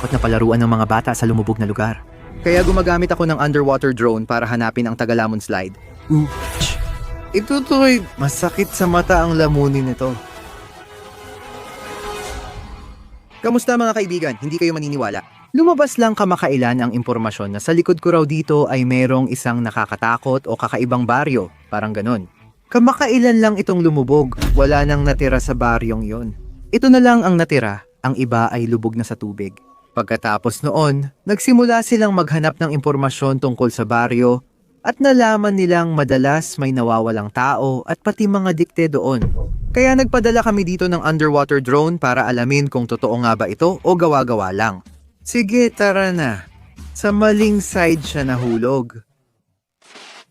at na palaruan ng mga bata sa lumubog na lugar. Kaya gumagamit ako ng underwater drone para hanapin ang Tagalamon slide. Ooch! Ito to'y masakit sa mata ang lamunin nito. Kamusta mga kaibigan? Hindi kayo maniniwala. Lumabas lang kamakailan ang impormasyon na sa likod ko raw dito ay merong isang nakakatakot o kakaibang baryo, parang ganon. Kamakailan lang itong lumubog, wala nang natira sa baryong yon. Ito na lang ang natira, ang iba ay lubog na sa tubig. Pagkatapos noon, nagsimula silang maghanap ng impormasyon tungkol sa baryo at nalaman nilang madalas may nawawalang tao at pati mga dikte doon. Kaya nagpadala kami dito ng underwater drone para alamin kung totoo nga ba ito o gawa-gawa lang. Sige, tara na. Sa maling side siya nahulog.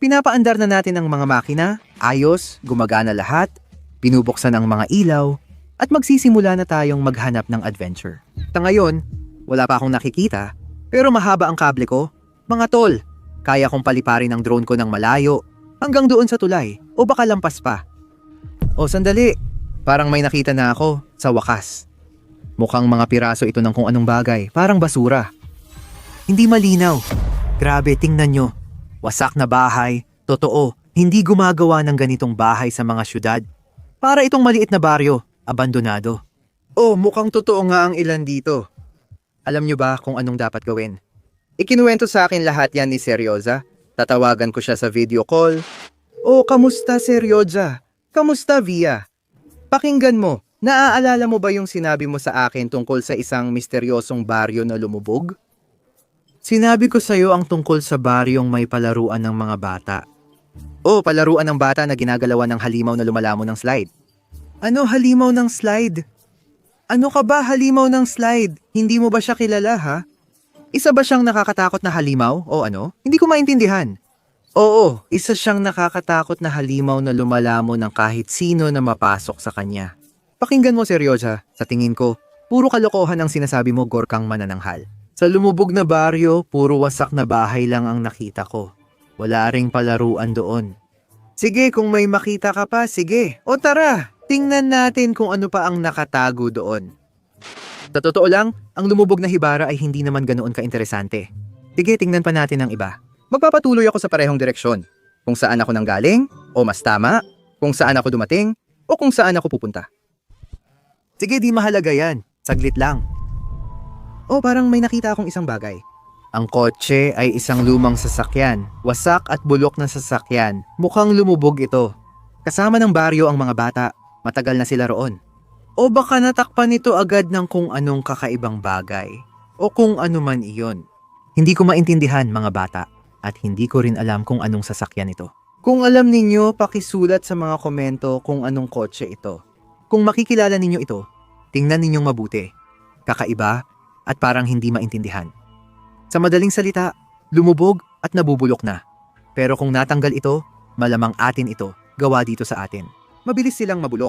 Pinapaandar na natin ang mga makina, ayos, gumagana lahat, pinubuksan ang mga ilaw, at magsisimula na tayong maghanap ng adventure. Ta ngayon, wala pa akong nakikita, pero mahaba ang kable ko. Mga tol, kaya kong paliparin ang drone ko ng malayo hanggang doon sa tulay o baka lampas pa. O sandali, parang may nakita na ako sa wakas. Mukhang mga piraso ito ng kung anong bagay, parang basura. Hindi malinaw. Grabe, tingnan nyo. Wasak na bahay, totoo, hindi gumagawa ng ganitong bahay sa mga syudad. Para itong maliit na baryo, abandonado. Oh, mukhang totoo nga ang ilan dito. Alam nyo ba kung anong dapat gawin? Ikinuwento sa akin lahat yan ni Seryoza. Tatawagan ko siya sa video call. Oh, kamusta Seryoza? Kamusta Via? Pakinggan mo, naaalala mo ba yung sinabi mo sa akin tungkol sa isang misteryosong baryo na lumubog? Sinabi ko sa'yo ang tungkol sa baryong may palaruan ng mga bata. Oh, palaruan ng bata na ginagalawan ng halimaw na lumalamon ng slide. Ano halimaw ng slide? Ano ka ba halimaw ng slide? Hindi mo ba siya kilala ha? Isa ba siyang nakakatakot na halimaw o ano? Hindi ko maintindihan. Oo, isa siyang nakakatakot na halimaw na lumalamon ng kahit sino na mapasok sa kanya. Pakinggan mo seryosa, sa tingin ko, puro kalokohan ang sinasabi mo gorkang manananghal. Sa lumubog na baryo, puro wasak na bahay lang ang nakita ko. Wala ring palaruan doon. Sige, kung may makita ka pa, sige. O tara, tingnan natin kung ano pa ang nakatago doon. Sa totoo lang, ang lumubog na hibara ay hindi naman ganoon ka-interesante. Sige, tingnan pa natin ang iba. Magpapatuloy ako sa parehong direksyon. Kung saan ako nanggaling, o mas tama, kung saan ako dumating, o kung saan ako pupunta. Sige, di mahalaga yan. Saglit lang. Oh, parang may nakita akong isang bagay. Ang kotse ay isang lumang sasakyan. Wasak at bulok na sasakyan. Mukhang lumubog ito. Kasama ng baryo ang mga bata. Matagal na sila roon. O baka natakpan nito agad ng kung anong kakaibang bagay. O kung ano man iyon. Hindi ko maintindihan mga bata. At hindi ko rin alam kung anong sasakyan ito. Kung alam ninyo, pakisulat sa mga komento kung anong kotse ito. Kung makikilala ninyo ito, tingnan ninyong mabuti. Kakaiba at parang hindi maintindihan. Sa madaling salita, lumubog at nabubulok na. Pero kung natanggal ito, malamang atin ito, gawa dito sa atin. Mabilis silang mabulok.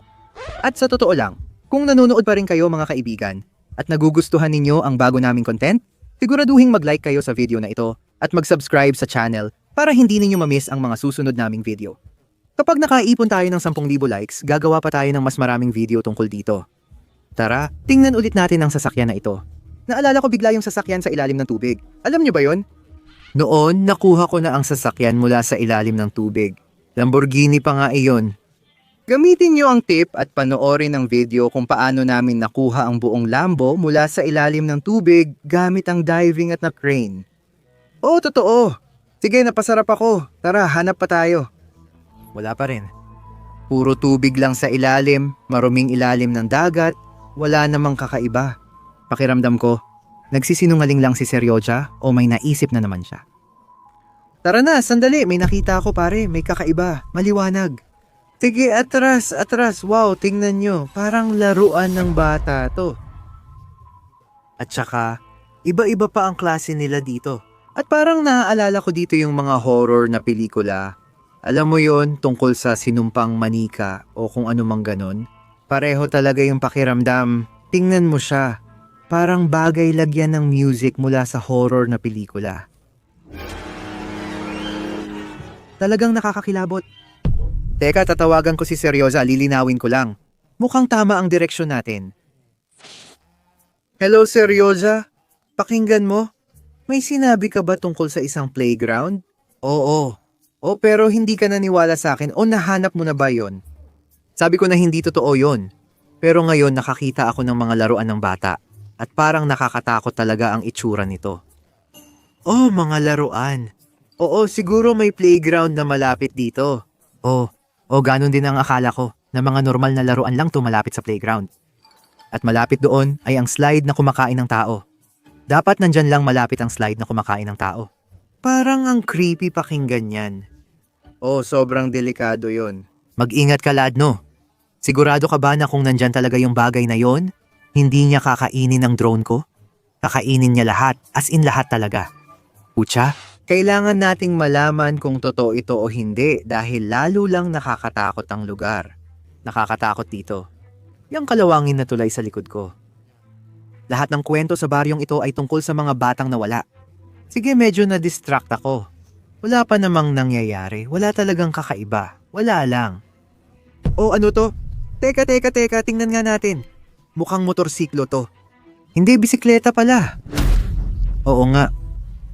At sa totoo lang, kung nanonood pa rin kayo mga kaibigan at nagugustuhan ninyo ang bago naming content, siguraduhin mag-like kayo sa video na ito at mag-subscribe sa channel para hindi ninyo mamiss ang mga susunod naming video. Kapag nakaipon tayo ng 10,000 likes, gagawa pa tayo ng mas maraming video tungkol dito. Tara, tingnan ulit natin ang sasakyan na ito. Naalala ko bigla yung sasakyan sa ilalim ng tubig. Alam nyo ba yon? Noon, nakuha ko na ang sasakyan mula sa ilalim ng tubig. Lamborghini pa nga iyon. Gamitin nyo ang tip at panoorin ang video kung paano namin nakuha ang buong Lambo mula sa ilalim ng tubig gamit ang diving at na crane. Oo, totoo. Sige, napasarap ako. Tara, hanap pa tayo. Wala pa rin. Puro tubig lang sa ilalim, maruming ilalim ng dagat, wala namang kakaiba. Pakiramdam ko, nagsisinungaling lang si Seryoja o may naisip na naman siya. Tara na, sandali, may nakita ako pare, may kakaiba, maliwanag. Sige, atras, atras, wow, tingnan nyo, parang laruan ng bata to. At saka, iba-iba pa ang klase nila dito. At parang naaalala ko dito yung mga horror na pelikula. Alam mo yon tungkol sa sinumpang manika o kung ano mang ganon. Pareho talaga yung pakiramdam. Tingnan mo siya. Parang bagay lagyan ng music mula sa horror na pelikula. Talagang nakakakilabot. Teka, tatawagan ko si Seryoza, lilinawin ko lang. Mukhang tama ang direksyon natin. Hello, Seryoza? pakinggan mo. May sinabi ka ba tungkol sa isang playground? Oo. O pero hindi ka naniwala sa akin o nahanap mo na ba yon? Sabi ko na hindi totoo yon. Pero ngayon nakakita ako ng mga laruan ng bata at parang nakakatakot talaga ang itsura nito. Oh, mga laruan. Oo, siguro may playground na malapit dito. Oh, oh, ganun din ang akala ko na mga normal na laruan lang tumalapit sa playground. At malapit doon ay ang slide na kumakain ng tao. Dapat nandyan lang malapit ang slide na kumakain ng tao. Parang ang creepy pakinggan yan. Oh, sobrang delikado yon. Mag-ingat ka, Ladno. Sigurado ka ba na kung nandyan talaga yung bagay na yon, hindi niya kakainin ng drone ko? Kakainin niya lahat, as in lahat talaga. Pucha, kailangan nating malaman kung totoo ito o hindi dahil lalo lang nakakatakot ang lugar. Nakakatakot dito. Yung kalawangin na tulay sa likod ko. Lahat ng kwento sa baryong ito ay tungkol sa mga batang nawala. Sige, medyo na-distract ako. Wala pa namang nangyayari. Wala talagang kakaiba. Wala lang. O ano to? Teka, teka, teka. Tingnan nga natin. Mukhang motorsiklo to. Hindi, bisikleta pala. Oo nga.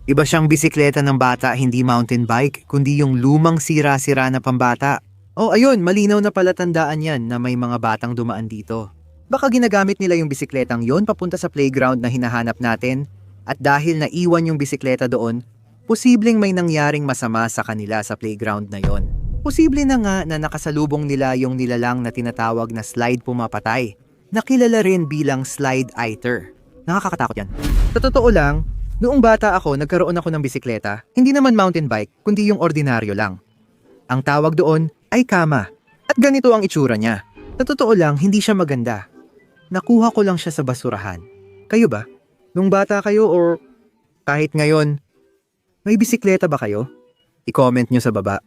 Iba siyang bisikleta ng bata, hindi mountain bike, kundi yung lumang sira-sira na pambata. Oh, ayun, malinaw na pala tandaan yan na may mga batang dumaan dito. Baka ginagamit nila yung bisikletang yon papunta sa playground na hinahanap natin at dahil naiwan yung bisikleta doon, posibleng may nangyaring masama sa kanila sa playground na yon. Posible na nga na nakasalubong nila yung nilalang na tinatawag na slide pumapatay, na kilala rin bilang slide iter. Nakakatakot yan. Sa totoo lang, noong bata ako, nagkaroon ako ng bisikleta, hindi naman mountain bike, kundi yung ordinaryo lang. Ang tawag doon ay kama. At ganito ang itsura niya. Sa totoo lang, hindi siya maganda. Nakuha ko lang siya sa basurahan. Kayo ba? Nung bata kayo or kahit ngayon, may bisikleta ba kayo? I-comment nyo sa baba.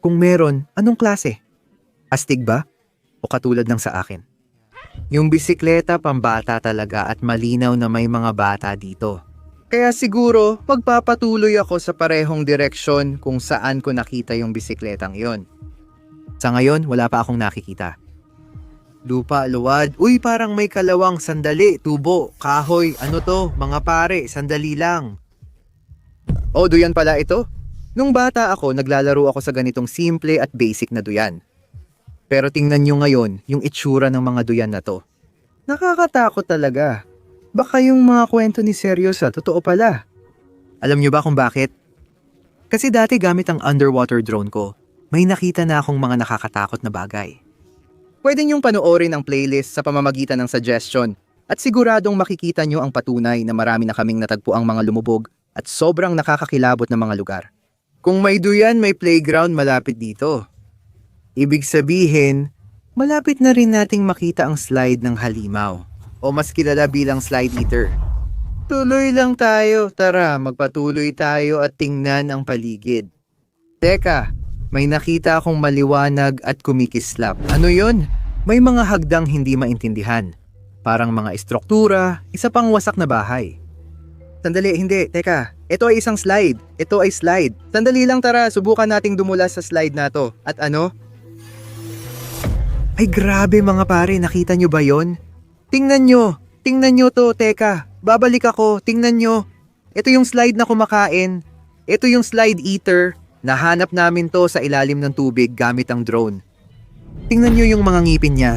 Kung meron, anong klase? Astig ba? O katulad ng sa akin? Yung bisikleta pambata talaga at malinaw na may mga bata dito. Kaya siguro magpapatuloy ako sa parehong direksyon kung saan ko nakita yung bisikletang yon. Sa ngayon, wala pa akong nakikita. Lupa, luwad. Uy, parang may kalawang sandali, tubo, kahoy. Ano to? Mga pare, sandali lang. Oh, duyan pala ito. Nung bata ako, naglalaro ako sa ganitong simple at basic na duyan. Pero tingnan nyo ngayon yung itsura ng mga duyan na to. Nakakatakot talaga. Baka yung mga kwento ni Seryosa, totoo pala. Alam nyo ba kung bakit? Kasi dati gamit ang underwater drone ko, may nakita na akong mga nakakatakot na bagay. Pwede niyong panoorin ang playlist sa pamamagitan ng suggestion at siguradong makikita niyo ang patunay na marami na kaming natagpo ang mga lumubog at sobrang nakakakilabot na mga lugar. Kung may duyan, may playground malapit dito. Ibig sabihin, malapit na rin nating makita ang slide ng halimaw o mas kilala bilang slide eater. Tuloy lang tayo, tara magpatuloy tayo at tingnan ang paligid. Teka, may nakita akong maliwanag at kumikislap. Ano yon? May mga hagdang hindi maintindihan. Parang mga estruktura, isa pang wasak na bahay. Sandali, hindi. Teka, ito ay isang slide. Ito ay slide. Sandali lang tara, subukan nating dumula sa slide na to. At ano? Ay grabe mga pare, nakita nyo ba yon? Tingnan nyo, tingnan nyo to, teka. Babalik ako, tingnan nyo. Ito yung slide na kumakain. Ito yung slide eater. Nahanap namin to sa ilalim ng tubig gamit ang drone. Tingnan nyo yung mga ngipin niya.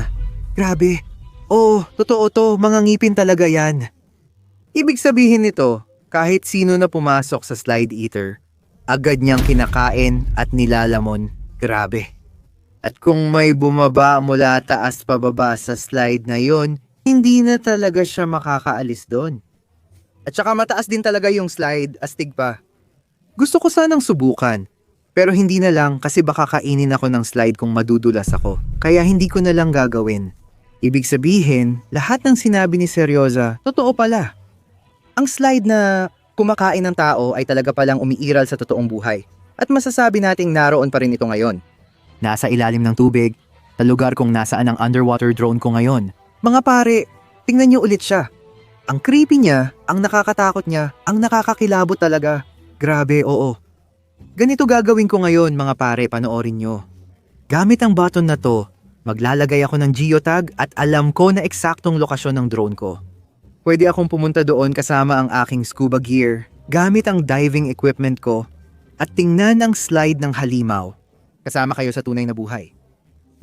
Grabe. Oh, totoo to, mga ngipin talaga yan. Ibig sabihin nito, kahit sino na pumasok sa slide eater, agad niyang kinakain at nilalamon. Grabe. At kung may bumaba mula taas pababa sa slide na yon, hindi na talaga siya makakaalis doon. At saka mataas din talaga yung slide, astig pa. Gusto ko sanang subukan, pero hindi na lang kasi baka kainin ako ng slide kung madudulas ako. Kaya hindi ko na lang gagawin. Ibig sabihin, lahat ng sinabi ni Seryosa, totoo pala. Ang slide na kumakain ng tao ay talaga palang umiiral sa totoong buhay. At masasabi nating naroon pa rin ito ngayon. Nasa ilalim ng tubig, sa lugar kung nasaan ang underwater drone ko ngayon. Mga pare, tingnan niyo ulit siya. Ang creepy niya, ang nakakatakot niya, ang nakakakilabot talaga. Grabe, oo. Ganito gagawin ko ngayon mga pare, panoorin nyo. Gamit ang button na to, maglalagay ako ng geotag at alam ko na eksaktong lokasyon ng drone ko. Pwede akong pumunta doon kasama ang aking scuba gear, gamit ang diving equipment ko, at tingnan ang slide ng halimaw. Kasama kayo sa tunay na buhay.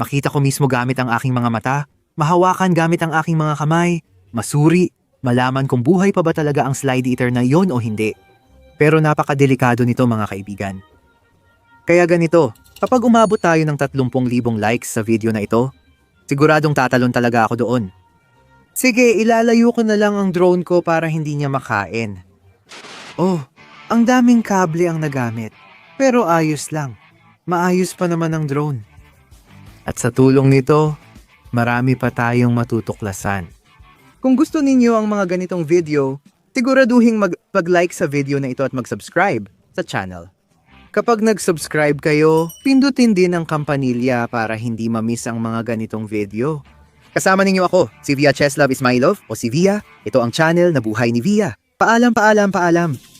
Makita ko mismo gamit ang aking mga mata, mahawakan gamit ang aking mga kamay, masuri, malaman kung buhay pa ba talaga ang slide eater na yon o hindi. Pero napakadelikado nito mga kaibigan. Kaya ganito, kapag umabot tayo ng 30,000 likes sa video na ito, siguradong tatalon talaga ako doon. Sige, ilalayo ko na lang ang drone ko para hindi niya makain. Oh, ang daming kable ang nagamit. Pero ayos lang. Maayos pa naman ang drone. At sa tulong nito, marami pa tayong matutuklasan. Kung gusto ninyo ang mga ganitong video, siguraduhin mag-like sa video na ito at mag-subscribe sa channel. Kapag nag-subscribe kayo, pindutin din ang kampanilya para hindi ma-miss ang mga ganitong video. Kasama ninyo ako, si Via Cheslav Ismailov o si Via. Ito ang channel na buhay ni Via. Paalam, paalam, paalam.